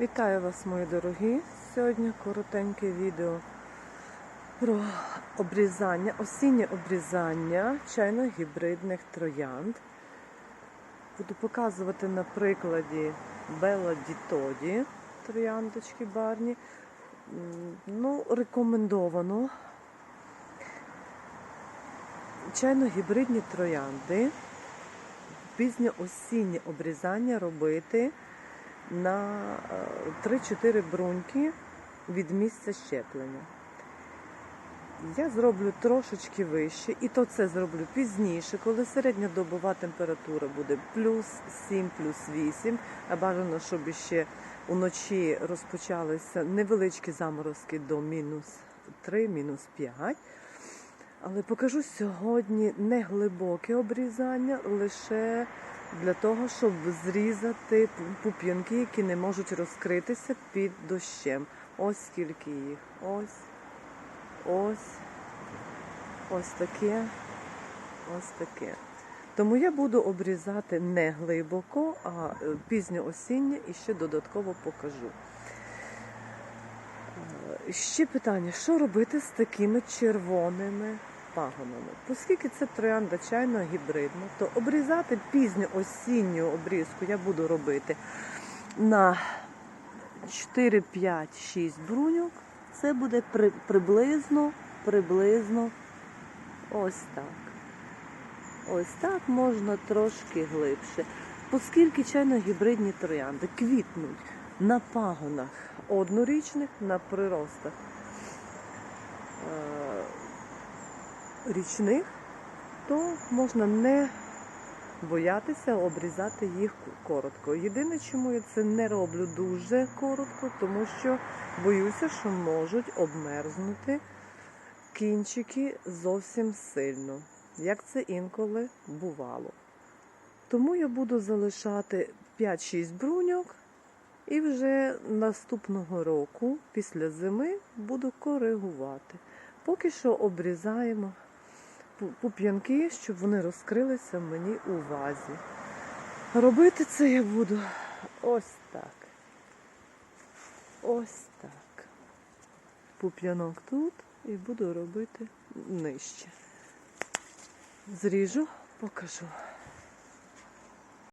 Вітаю вас, мої дорогі! Сьогодні коротеньке відео про обрізання, осіннє обрізання чайно-гібридних троянд. Буду показувати на прикладі Белла Дітоді трояндочки барні. Ну, рекомендовано чайно-гібридні троянди. Пізнє осіннє обрізання робити на е, 3-4 бруньки від місця щеплення. Я зроблю трошечки вище, і то це зроблю пізніше, коли середньодобова температура буде плюс 7, плюс 8, а бажано, щоб ще уночі розпочалися невеличкі заморозки до мінус 3, мінус 5. Але покажу сьогодні не глибоке обрізання, лише для того, щоб зрізати пуп'янки, які не можуть розкритися під дощем. Ось скільки їх. Ось, ось, ось таке, ось таке. Тому я буду обрізати не глибоко, а е, пізньо осіннє і ще додатково покажу. Е, Ще питання, що робити з такими червоними пагонами? Оскільки це троянда чайно гібридна, то обрізати пізню осінню обрізку я буду робити на 4, 5, 6 бруньок. Це буде при, приблизно, приблизно ось так. Ось так можна трошки глибше. Оскільки чайно-гібридні троянди квітнуть на пагонах однорічних, на приростах е, річних, то можна не боятися обрізати їх коротко. Єдине, чому я це не роблю дуже коротко, тому що боюся, що можуть обмерзнути кінчики зовсім сильно, як це інколи бувало. Тому я буду залишати 5-6 бруньок і вже наступного року, після зими, буду коригувати. Поки що обрізаємо пуп'янки, щоб вони розкрилися мені у вазі. Робити це я буду ось так. Ось так. Пуп'янок тут і буду робити нижче. Зріжу, покажу.